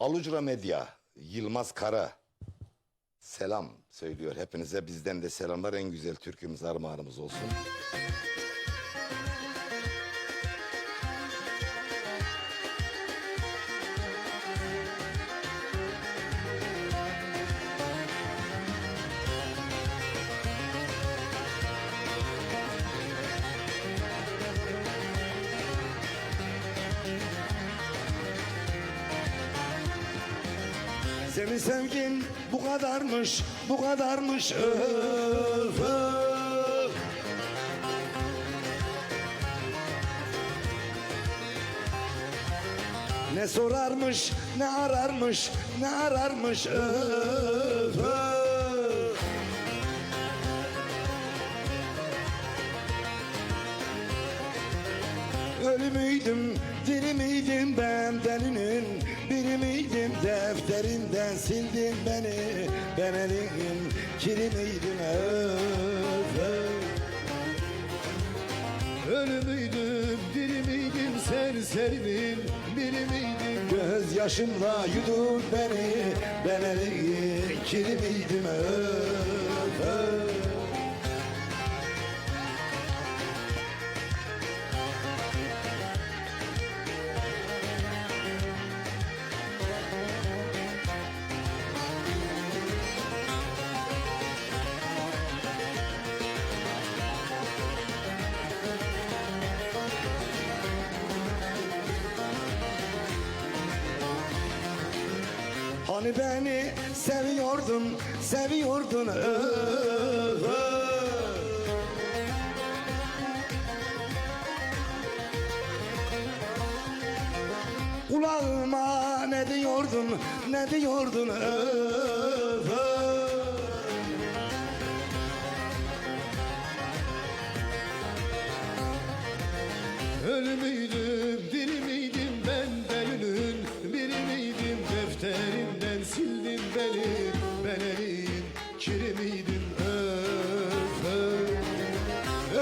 Alucra Medya, Yılmaz Kara selam söylüyor hepinize. Bizden de selamlar en güzel türkümüz armağanımız olsun. Senin sevgin bu kadarmış, bu kadarmış öf, öf. Ne sorarmış, ne ararmış, ne ararmış öf, öf. Ölü defterinden sildin beni Ben elin kiri miydim öf, öf. Ölü müydüm, diri miydim, serserimin biri miydim? Göz yaşımla yudun beni Ben elin kiri miydim öf, öf. Hani beni seviyordun, seviyordun. Kulağıma ne diyordun, ne diyordun öf,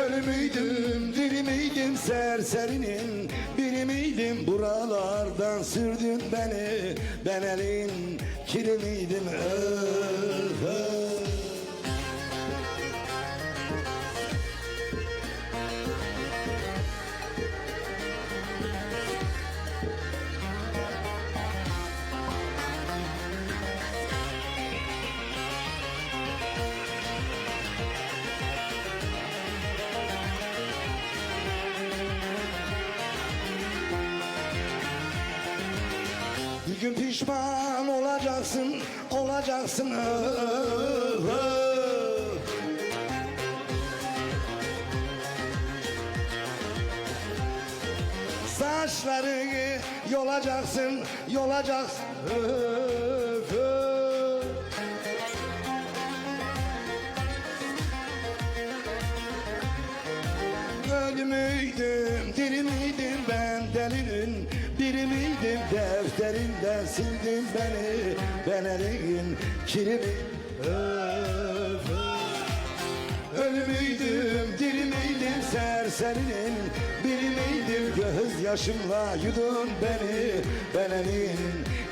Ölü müydüm, diri miydim serserinin? Biri miydim buralardan sürdün beni. Ben elin kiri miydim? Öf, öf. Gün pişman olacaksın, olacaksın. Saçlarını yolacaksın, yolacaksın Ölü müydüm, diri miydim ben delinin Biri miydim defterinden sildin beni Ben elin kiri mi? Öf, öf. Ölü müydüm, diri miydim serserinin Biri miydim göz yaşımla yudun beni Ben elin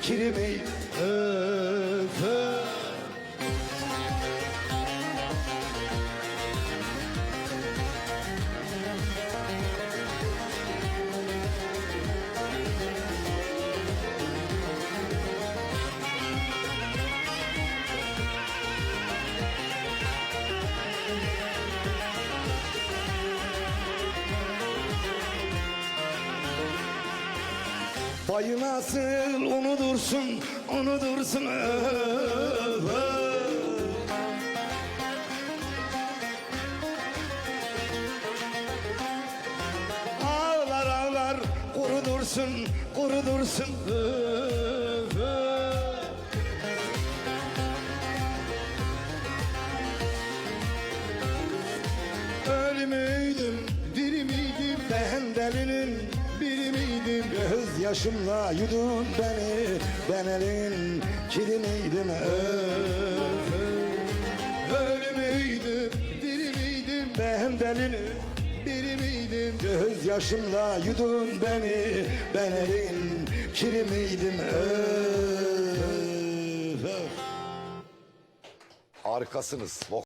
kiri mi? Öf, öf. Payı nasıl unutursun, unutursun. Ağlar ağlar kurudursun, kurudursun öf, öf. Ölü müydüm, Diri miydim, ben delinin biri miydim? Göz yaşımla yudun beni Ben elin kiri miydim? Ölü müydüm diri miydim? Ben delin biri miydim? Göz yaşımla yudun beni Ben elin kiri miydim? Arkasınız